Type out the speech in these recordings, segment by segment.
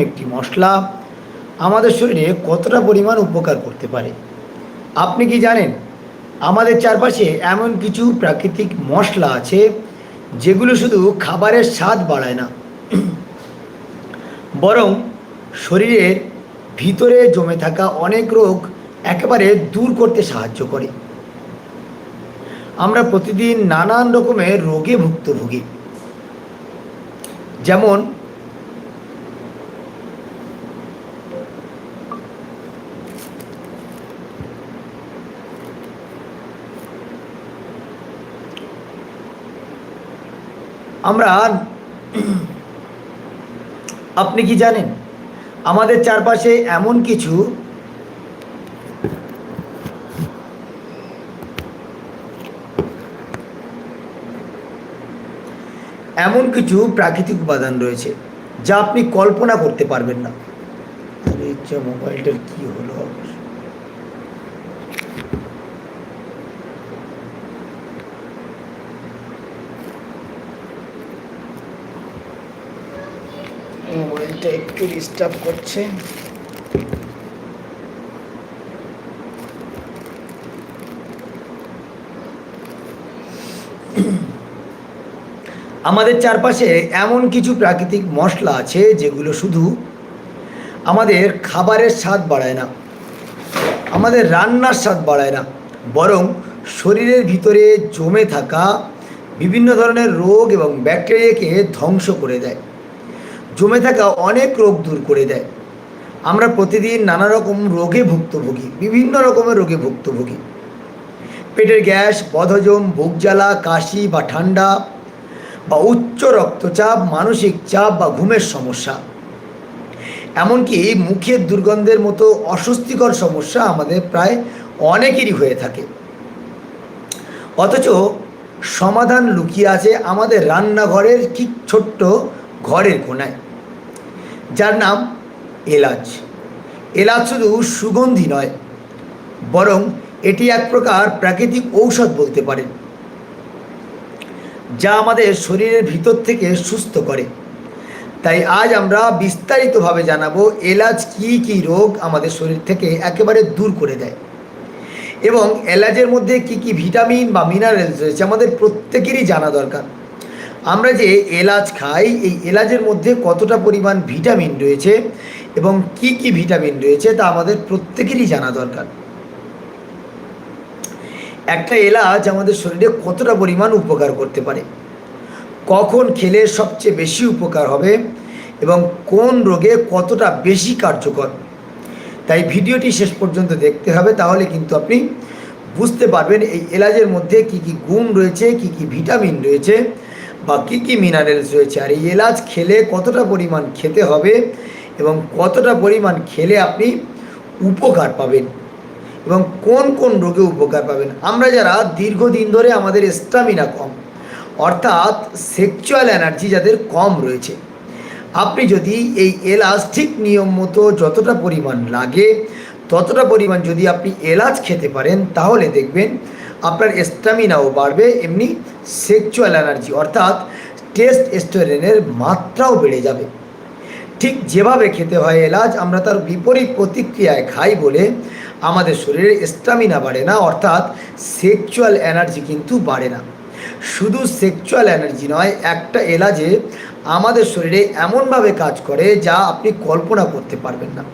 একটি মশলা আমাদের শরীরে কতটা পরিমাণ উপকার করতে পারে? আপনি কি জানেন, আমাদের চারপাশে এমন কিছু প্রাকৃতিক মশলা আছে যেগুলো শুধু খাবারের স্বাদ বাড়ায় না, বরং শরীরের ভিতরে জমে থাকা অনেক রোগ একেবারে দূর করতে সাহায্য করে। আমরা প্রতিদিন নানান রকমের রোগে ভুক্তভোগী। যেমন আমরা আপনি কি জানেন, আমাদের চারপাশে এমন কিছু এমন কিছু প্রাকৃতিক উপাদান রয়েছে যা আপনি কল্পনা করতে পারবেন না মোবাইলটার কি হলো আবার? মোবাইলটা একটু ডিস্টার্ব করছে। আমাদের চারপাশে এমন কিছু প্রাকৃতিক মশলা আছে যেগুলো শুধু আমাদের খাবারের স্বাদ বাড়ায় না, আমাদের রান্নার স্বাদ বাড়ায় না, বরং শরীরের ভিতরে জমে থাকা বিভিন্ন ধরনের রোগ এবং ব্যাকটেরিয়াকে ধ্বংস করে দেয়। জমে থাকা অনেক রোগ দূর করে দেয়। আমরা প্রতিদিন নানা রকম রোগে ভুক্তভোগী, বিভিন্ন রকমের রোগে ভুক্তভোগী। পেটের গ্যাস, বদহজম, বুক জ্বালা, কাশি বা ঠান্ডা বা উচ্চ রক্তচাপ, মানসিক চাপ বা ঘুমের সমস্যা। এমনকি মুখের দুর্গন্ধের মতো অস্বস্তিকর সমস্যা আমাদের প্রায় অনেকেরই হয়ে থাকে। অথচ সমাধান লুকিয়ে আছে আমাদের রান্নাঘরের ঠিক ছোট্ট ঘরের কোনায়। যার নাম এলাচ। এলাচ শুধু সুগন্ধি নয়, বরং এটি এক প্রকার প্রাকৃতিক ঔষধ বলতে পারেন, যা আমাদের শরীরের ভিতর থেকে সুস্থ করে। তাই আজ আমরা বিস্তারিতভাবে জানাব এলাচ কি কি রোগ আমাদের শরীর থেকে একেবারে দূর করে দেয় এবং এলাচের মধ্যে কি কি ভিটামিন বা মিনারেলস রয়েছে আমাদের প্রত্যেকেরই জানা দরকার। আমরা যে এলাচ খাই, এই এলাচের মধ্যে কতটা পরিমাণ ভিটামিন রয়েছে এবং কি কি ভিটামিন রয়েছে তা আমাদের প্রত্যেকেরই জানা দরকার। একটা এলাচ আমাদের শরীরে কতটা পরিমাণ উপকার করতে পারে? কখন খেলে সবচেয়ে বেশি উপকার হবে? এবং কোন রোগে কতটা বেশি কার্যকর? তাই ভিডিওটি শেষ পর্যন্ত দেখতে হবে, তাহলে কিন্তু আপনি বুঝতে পারবেন এই এলাচের মধ্যে কি কি গুণ রয়েছে, কি কি ভিটামিন রয়েছে বা কী কী মিনারেলস রয়েছে? আর এই এলাচ খেলে কতটা পরিমাণ খেতে হবে? এবং কতটা পরিমাণ খেলে আপনি উপকার পাবেন? এবং কোন কোন রোগে উপকার পাবেন? আমরা যারা দীর্ঘদিন ধরে আমাদের স্টামিনা কম, অর্থাৎ সেক্সুয়াল এনার্জি যাদের কম রয়েছে, আপনি যদি এই এলাচ ঠিক নিয়ম মতো যতটা পরিমাণ লাগে, ততটা পরিমাণ যদি আপনি এলাচ খেতে পারেন, তাহলে দেখবেন আপনার স্ট্যামিনাও বাড়বে, এমনি সেক্সুয়াল এনার্জি অর্থাৎ টেস্ট স্টোরেনের মাত্রাও বেড়ে যাবে। ঠিক যেভাবে খেতে হয় এলাচ আমরা তার বিপরীত প্রতিক্রিয়ায় খাই বলে আমাদের শরীরে স্ট্যামিনা বাড়ে না, অর্থাৎ সেক্সুয়াল এনার্জি কিন্তু বাড়ে না। শুধু সেক্সুয়াল এনার্জি নয়, একটা এলাচে আমাদের শরীরে এমনভাবে কাজ করে যা আপনি কল্পনা করতে পারবেন না।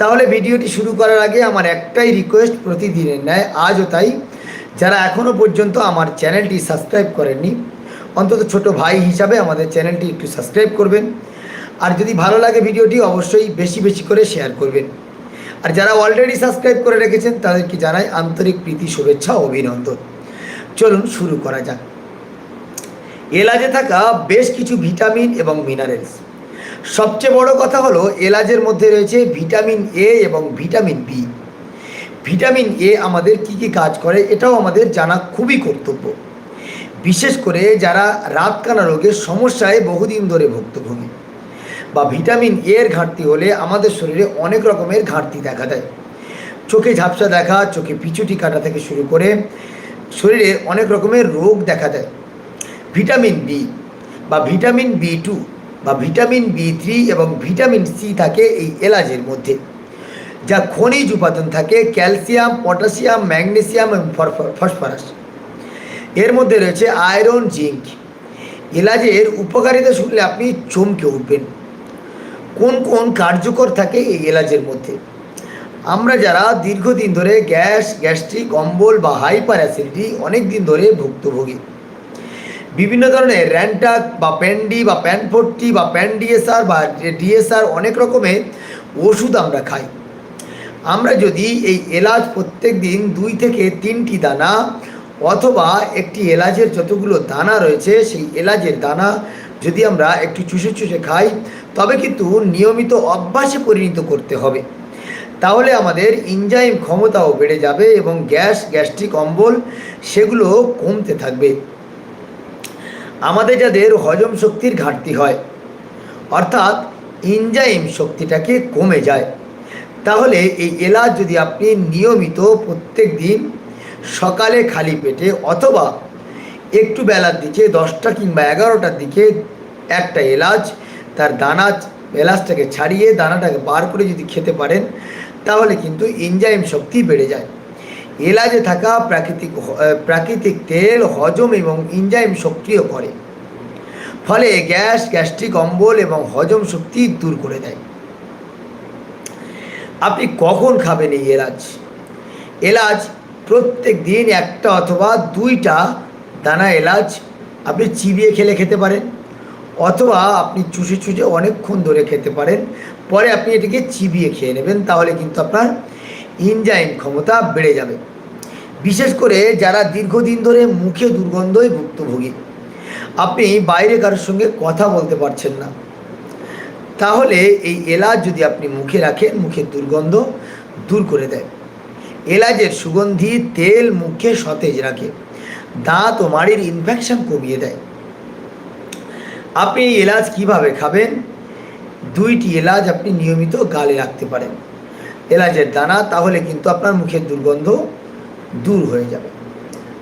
তাহলে ভিডিওটি শুরু করার আগে আমার একটাই রিকোয়েস্ট প্রতিদিনের ন্যায়, আজও তাই যারা এখনও পর্যন্ত আমার চ্যানেলটি সাবস্ক্রাইব করেননি, অন্তত ছোট ভাই হিসাবে আমাদের চ্যানেলটি একটু সাবস্ক্রাইব করবেন। আর যদি ভালো লাগে ভিডিওটি, অবশ্যই বেশি বেশি করে শেয়ার করবেন। আর যারা অলরেডি সাবস্ক্রাইব করে রেখেছেন, তাদেরকে জানাই আন্তরিক প্রীতি, শুভেচ্ছা, অভিনন্দন। চলুন শুরু করা যাক। এলাচে থাকা বেশ কিছু ভিটামিন এবং মিনারেলস সবচেয়ে বড় কথা হলো, এলাচের মধ্যে রয়েছে ভিটামিন এ এবং ভিটামিন বি ভিটামিন এ আমাদের কি কি কাজ করে, এটাও আমাদের জানা খুবই কর্তব্য। বিশেষ করে যারা রাতকানা রোগের সমস্যায় বহুদিন ধরে ভুক্তভোগী। বা ভিটামিন এ এর ঘাটতি হলে আমাদের শরীরে অনেক রকমের ঘাটতি দেখা দেয়। চোখে ঝাপসা দেখা, চোখে পিছুটি কাটা থেকে শুরু করে শরীরে অনেক রকমের রোগ দেখা দেয়। ভিটামিন বি বা ভিটামিন বি টু বা ভিটামিন বি থ্রি এবং ভিটামিন সি থাকে এই এলাচের মধ্যে। যা খনিজ উপাদান থাকে, ক্যালসিয়াম, পটাশিয়াম, ম্যাগনেসিয়াম এবং ফসফরাস। এর মধ্যে রয়েছে আয়রন, জিঙ্ক। এলাচের উপকারিতা শুনলে আপনি চমকে উঠবেন। কোন কোন কার্যকর থাকে এই এলাচের মধ্যে? আমরা যারা দীর্ঘদিন ধরে গ্যাস, গ্যাস্ট্রিক, অম্বল বা হাইপার অ্যাসিডিটি অনেক দিন ধরে ভুক্তভোগী। বিভিন্ন ধরনের র্যান্টাক বা প্যান্ডি বা প্যানফোর্টি বা প্যানডিএসআর বা ডিএসআর অনেক রকমের ওষুধ আমরা খাই। আমরা যদি এই এলাচ প্রত্যেক দিন দুই থেকে তিনটি দানা অথবা একটি এলাচের যতগুলো দানা রয়েছে, সেই এলাচের দানা যদি আমরা একটু চুষে চুষে খাই, তবে কিন্তু নিয়মিত অভ্যাসে পরিণত করতে হবে। তাহলে আমাদের ইনজাইম ক্ষমতাও বেড়ে যাবে এবং গ্যাস, গ্যাস্ট্রিক অম্বল সেগুলো কমতে থাকবে। আমাদের যাদের হজম শক্তির ঘাটতি হয়, অর্থাৎ ইনজাইম শক্তিটাকে কমে যায়। তাহলে এই এলাচ যদি আপনি নিয়মিত প্রত্যেক দিন সকালে খালি পেটে অথবা একটু বেলার দিকে দশটা কিংবা এগারোটার দিকে একটা এলাচ, তার দানা, এলাচটাকে ছাড়িয়ে দানাটাকে বার করে যদি খেতে পারেন, তাহলে কিন্তু এনজাইম শক্তি বেড়ে যায়। এলাচে থাকা প্রাকৃতিক প্রাকৃতিক তেল, হজম এবং এনজাইম সক্রিয় করে। ফলে গ্যাস, গ্যাস্ট্রিক, অম্বল এবং হজম শক্তি দূর করে দেয়। আপনি কখন খাবেন এই এলাচ? এলাচ প্রত্যেক দিন একটা অথবা দুইটা দানা এলাচ আপনি চিবিয়ে খেলে খেতে পারেন, অথবা আপনি চুষে চুষে অনেকক্ষণ ধরে খেতে পারেন, পরে আপনি এটিকে চিবিয়ে খেয়ে নেবেন, তাহলে কিন্তু আপনার ইনজাইম ক্ষমতা বেড়ে যাবে। বিশেষ করে যারা দীর্ঘদিন ধরে মুখে দুর্গন্ধই ভুক্তভোগী, আপনি বাইরে কারোর সঙ্গে কথা বলতে পারছেন না তাহলে এই এলাচ যদি আপনি মুখে রাখেন, মুখের দুর্গন্ধ দূর করে দেয়। এলাচের সুগন্ধি তেল মুখে সতেজ রাখে। দাঁত ও মাড়ির ইনফেকশন কমিয়ে দেয়। আপনি এলাচ কীভাবে খাবেন? দুইটি এলাচ আপনি নিয়মিত গালে রাখতে পারেন। এলাচের দানা, তাহলে কিন্তু আপনার মুখের দুর্গন্ধ দূর হয়ে যাবে।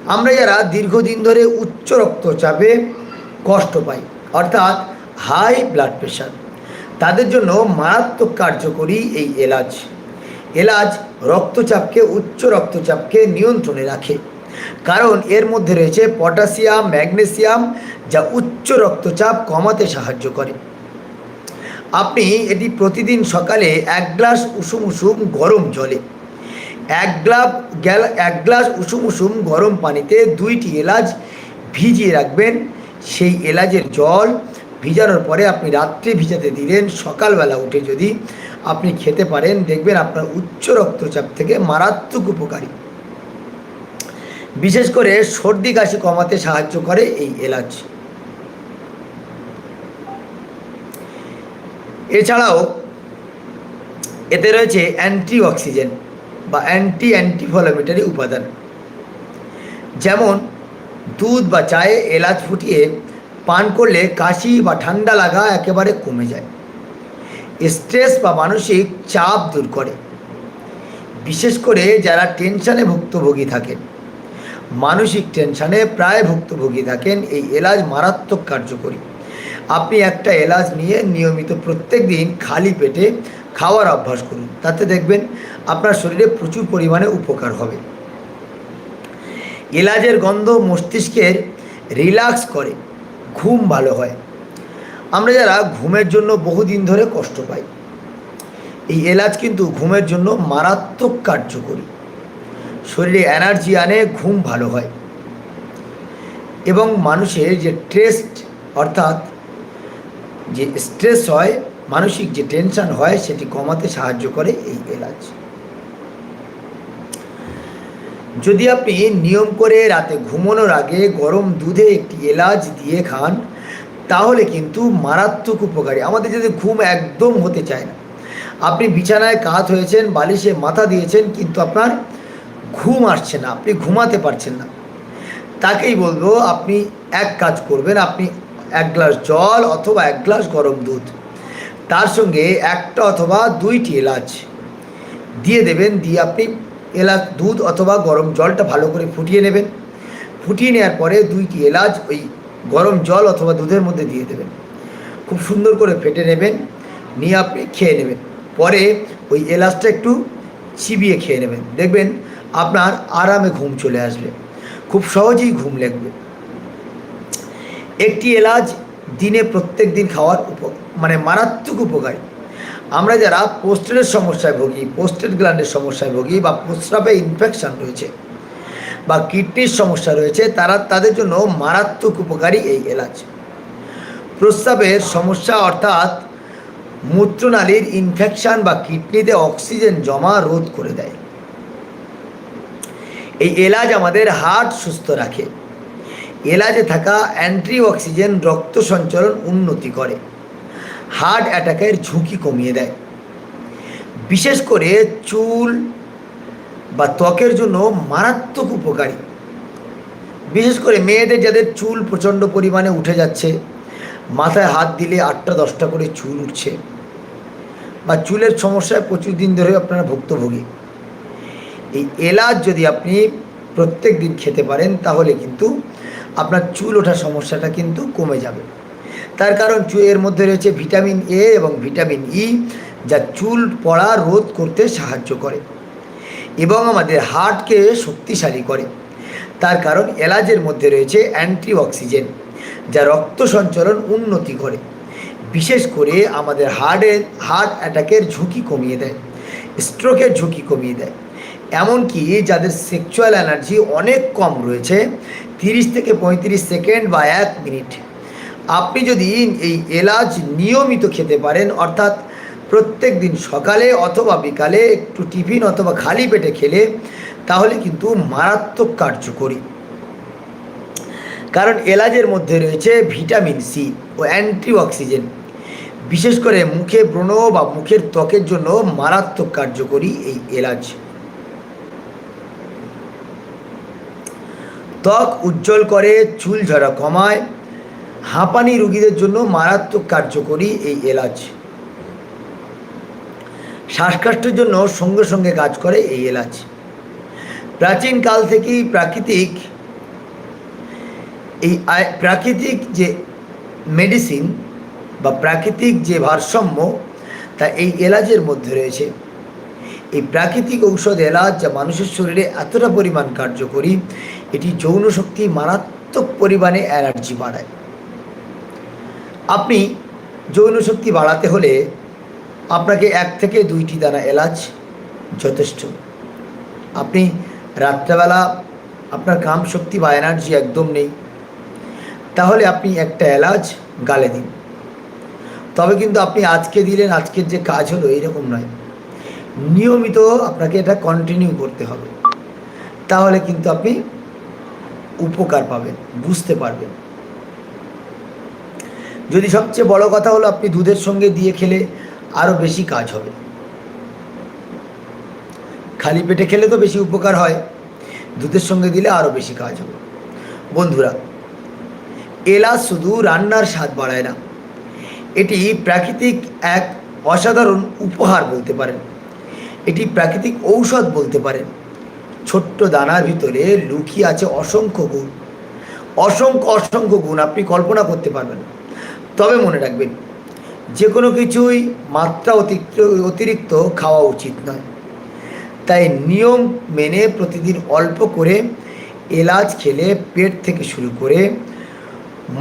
আমরা যারা দীর্ঘদিন ধরে উচ্চ রক্তচাপে কষ্ট পাই, অর্থাৎ হাই ব্লাড প্রেশার তাদের জন্য মারাত্মক কার্যকরী এই এলাচ এলাচ রক্তচাপকে, উচ্চ রক্তচাপকে নিয়ন্ত্রণে রাখে। কারণ এর মধ্যে রয়েছে পটাশিয়াম, ম্যাগনেসিয়াম, যা উচ্চ রক্তচাপ কমাতে সাহায্য করে। আপনি এটি প্রতিদিন সকালে এক গ্লাস উষুম উষুম গরম জলে, এক গ্লাস এক গ্লাস উষুম উষুম গরম পানিতে দুইটি এলাচ ভিজিয়ে রাখবেন। সেই এলাচের জল ভিজানোর পরে আপনি রাত্রে ভিজাতে দিলেন, সকালবেলা উঠে যদি আপনি খেতে পারেন, দেখবেন আপনার উচ্চ রক্তচাপ থেকে মারাত্মক উপকারী। বিশেষ করে সর্দি কাশি কমাতে সাহায্য করে এই এলাচ। এছাড়াও এতে রয়েছে অ্যান্টি অক্সিজেন বা অ্যান্টি অ্যান্টিফ্লামেটারি উপাদান। যেমন দুধ বা চায়ে এলাচ ফুটিয়ে পান করলে কাশি বা ঠান্ডা লাগা একেবারে কমে যায়। স্ট্রেস বা মানসিক চাপ দূর করে। বিশেষ করে যারা টেনশনে ভুক্তভোগী থাকেন। মানসিক টেনশনে প্রায় ভুক্তভোগী থাকেন, এই এলাচ মারাত্মক কার্যকরী। আপনি একটা এলাচ নিয়ে নিয়মিত প্রত্যেক দিন খালি পেটে খাওয়ার অভ্যাস করুন। তাতে দেখবেন আপনার শরীরে প্রচুর পরিমাণে উপকার হবে। এলাচের গন্ধ মস্তিষ্কের রিল্যাক্স করে। ঘুম ভালো হয়। আমরা যারা ঘুমের জন্য বহুদিন ধরে কষ্ট পাই, এই এলাচ কিন্তু ঘুমের জন্য মারাত্মক কার্যকরী। শরীরে এনার্জি আনে, ঘুম ভালো হয়। এবং মানুষের যে ট্রেস্ট অর্থাৎ যে স্ট্রেস হয়, মানসিক যে টেনশন হয়, সেটি কমাতে সাহায্য করে এই এলাচ। যদি আপনি নিয়ম করে রাতে ঘুমানোর আগে গরম দুধে একটি এলাচ দিয়ে খান, তাহলে কিন্তু মারাত্মক উপকারী। আমাদের যদি ঘুম একদম হতে চায় না। আপনি বিছানায় কাত হয়েছেন, বালিশে মাথা দিয়েছেন, কিন্তু আপনার ঘুম আসছে না, আপনি ঘুমাতে পারছেন না। তাকেই বলব, আপনি এক কাজ করবেন, আপনি এক গ্লাস জল অথবা এক গ্লাস গরম দুধ, তার সঙ্গে একটা অথবা দুইটি এলাচ দিয়ে দেবেন, দিয়ে আপনি এলাচ, দুধ অথবা গরম জলটা ভালো করে ফুটিয়ে নেবেন। ফুটিয়ে নেওয়ার পরে দুইটি এলাচ ওই গরম জল অথবা দুধের মধ্যে দিয়ে দেবেন। খুব সুন্দর করে ফেটে নেবেন, নিয়ে আপনি খেয়ে নেবেন। পরে ওই এলাচটা একটু চিবিয়ে খেয়ে নেবেন। দেখবেন আপনার আরামে ঘুম চলে আসবে। খুব সহজেই ঘুম লাগবে। একটি এলাচ দিনে প্রত্যেক দিন খাওয়ার উপ মানে মারাত্মক উপকারী। আমরা যারা পোস্টের সমস্যায় ভুগি পোস্টেড গ্ল্যান্ডের সমস্যায় ভুগি বা প্রস্রাবে ইনফেকশন রয়েছে বা কিডনির সমস্যা রয়েছে, তারা তাদের জন্য মারাত্মক উপকারী এই এলাচ। প্রস্রাবের সমস্যা অর্থাৎ মূত্রনালীর ইনফেকশন বা কিডনিতে অক্সিজেন জমা রোধ করে দেয়। এই এলাচ আমাদের হার্ট সুস্থ রাখে। এলাচে থাকা অ্যান্টি অক্সিজেন রক্ত সঞ্চালন উন্নতি করে। হার্ট অ্যাটাকের ঝুঁকি কমিয়ে দেয়। বিশেষ করে চুল বা ত্বকের জন্য মারাত্মক উপকারী। বিশেষ করে মেয়েদের যাদের চুল প্রচণ্ড পরিমাণে উঠে যাচ্ছে, মাথায় হাত দিলে আটটা দশটা করে চুল উঠছে বা চুলের সমস্যায় প্রচুর দিন ধরে আপনারা ভুক্তভোগী। এই এলাচ যদি আপনি প্রত্যেক দিন খেতে পারেন, তাহলে কিন্তু আপনার চুল ওঠার সমস্যাটা কিন্তু কমে যাবে। তার কারণ এর মধ্যে রয়েছে ভিটামিন এ এবং ভিটামিন ই যা চুল পড়া রোধ করতে সাহায্য করে এবং আমাদের হার্টকে শক্তিশালী করে। তার কারণ এলাচের মধ্যে রয়েছে অ্যান্টি অক্সিজেন যা রক্ত সঞ্চালন উন্নতি করে। বিশেষ করে আমাদের হার্টের হার্ট অ্যাটাকের ঝুঁকি কমিয়ে দেয়, স্ট্রোকের ঝুঁকি কমিয়ে দেয়। এমনকি যাদের সেক্সুয়াল এনার্জি অনেক কম রয়েছে, তিরিশ থেকে পঁয়ত্রিশ সেকেন্ড বা এক মিনিট। আপনি যদি এই এলাচ নিয়মিত খেতে পারেন, অর্থাৎ প্রত্যেক দিন সকালে অথবা বিকালে একটু টিফিন অথবা খালি পেটে খেলে, তাহলে কিন্তু মারাত্মক কার্যকরী। কারণ এলাচের মধ্যে রয়েছে ভিটামিন সি ও অ্যান্টি অক্সিজেন বিশেষ করে মুখে ব্রণ বা মুখের ত্বকের জন্য মারাত্মক কার্যকরী এই এলাচ। ত্বক উজ্জ্বল করে, চুল ঝরা কমায় হাঁপানি রুগীদের জন্য মারাত্মক কার্যকরী এই এলাচ। শ্বাসকষ্টের জন্য সঙ্গে সঙ্গে কাজ করে এই এলাচ। প্রাচীন কাল থেকেই প্রাকৃতিক এই প্রাকৃতিক যে মেডিসিন বা প্রাকৃতিক যে ভারসাম্য, তা এই এলাচের মধ্যে রয়েছে। এই প্রাকৃতিক ঔষধ এলাচ যা মানুষের শরীরে এতটা পরিমাণ কার্যকরী, এটি যৌন শক্তি মারাত্মক পরিমাণে অ্যালার্জি বাড়ায়। আপনি যৌন শক্তি বাড়াতে হলে আপনাকে এক থেকে দুইটি দানা এলাচ যথেষ্ট। আপনি রাত্রেবেলা আপনার কাম শক্তি বা এনার্জি একদম নেই। তাহলে আপনি একটা এলাচ গালে দিন। তবে কিন্তু আপনি আজকে দিলেন, আজকের যে কাজ হলো এইরকম নয়। নিয়মিত আপনাকে এটা কন্টিনিউ করতে হবে। তাহলে কিন্তু আপনি উপকার পাবেন, বুঝতে পারবেন। যদি সবচেয়ে বড় কথা হলো আপনি দুধের সঙ্গে দিয়ে খেলে আরও বেশি কাজ হবে। খালি পেটে খেলে তো বেশি উপকার হয়, দুধের সঙ্গে দিলে আরও বেশি কাজ হবে। বন্ধুরা, এলাচ শুধু রান্নার স্বাদ বাড়ায় না, এটি প্রাকৃতিক এক অসাধারণ উপহার বলতে পারেন। এটি প্রাকৃতিক ঔষধ বলতে পারেন। ছোট্ট দানার ভিতরে লুকিয়ে আছে অসংখ্য গুণ, অসংখ্য অসংখ্য গুণ আপনি কল্পনা করতে পারবেন না। তবে মনে রাখবেন যে কোনো কিছুই মাত্রা অতিরিক্ত অতিরিক্ত খাওয়া উচিত নয়। তাই নিয়ম মেনে প্রতিদিন অল্প করে এলাচ খেলে পেট থেকে শুরু করে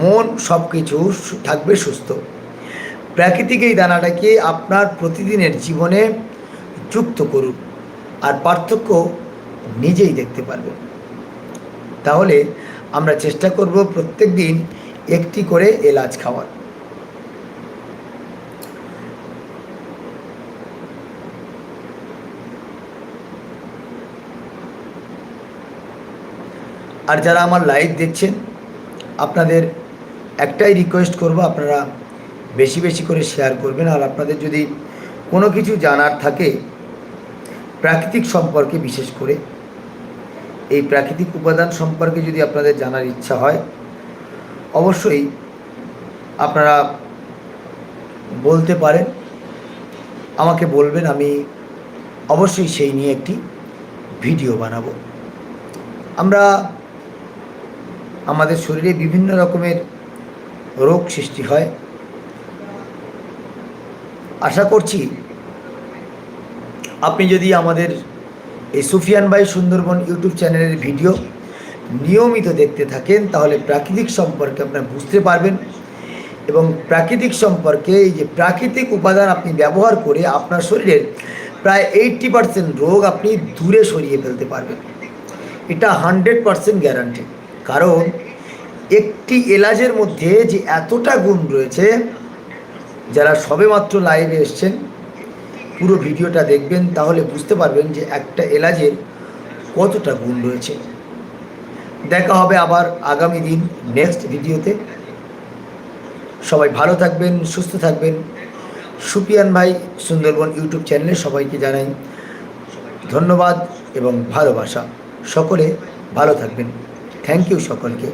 মন সব কিছু থাকবে সুস্থ। প্রাকৃতিক এই দানাটাকে আপনার প্রতিদিনের জীবনে যুক্ত করুন, আর পার্থক্য নিজেই দেখতে পারবেন। তাহলে আমরা চেষ্টা করব প্রত্যেক দিন একটি করে এলাচ খাওয়ার। আর যারা আমার লাইভ দেখছেন, আপনাদের একটাই রিকোয়েস্ট করব, আপনারা বেশি বেশি করে শেয়ার করবেন। আর আপনাদের যদি কোনো কিছু জানার থাকে, প্রাকৃতিক সম্পর্কে বিশেষ করে, এই প্রাকৃতিক উপাদান সম্পর্কে যদি আপনাদের জানার ইচ্ছা হয়, অবশ্যই আপনারা বলতে পারেন, আমাকে বলবেন, আমি অবশ্যই সেই নিয়ে একটি ভিডিও বানাবো। আমরা আমাদের শরীরে বিভিন্ন রকমের রোগ সৃষ্টি হয়। আশা করছি আপনি যদি আমাদের এই সুফিয়ান বাই সুন্দরবন ইউটিউব চ্যানেলের ভিডিও নিয়মিত দেখতে থাকেন, তাহলে প্রাকৃতিক সম্পর্কে আপনার বুঝতে পারবেন এবং প্রাকৃতিক সম্পর্কে এই যে প্রাকৃতিক উপাদান আপনি ব্যবহার করে আপনার শরীরের প্রায় এইটটি পার্সেন্ট রোগ আপনি দূরে সরিয়ে ফেলতে পারবেন। এটা হান্ড্রেড পার্সেন্ট গ্যারান্টি কারণ একটি এলাচের মধ্যে যে এতটা গুণ রয়েছে, যারা সবেমাত্র লাইভে এসছেন, পুরো ভিডিওটা দেখবেন, তাহলে বুঝতে পারবেন যে একটা এলাজের কতটা গুণ রয়েছে। দেখা হবে আবার আগামী দিন নেক্সট ভিডিওতে। সবাই ভালো থাকবেন, সুস্থ থাকবেন। সুপিয়ান ভাই সুন্দরবন ইউটিউব চ্যানেলে সবাইকে জানাই ধন্যবাদ এবং ভালোবাসা। সকলে ভালো থাকবেন। থ্যাংক ইউ সকলকে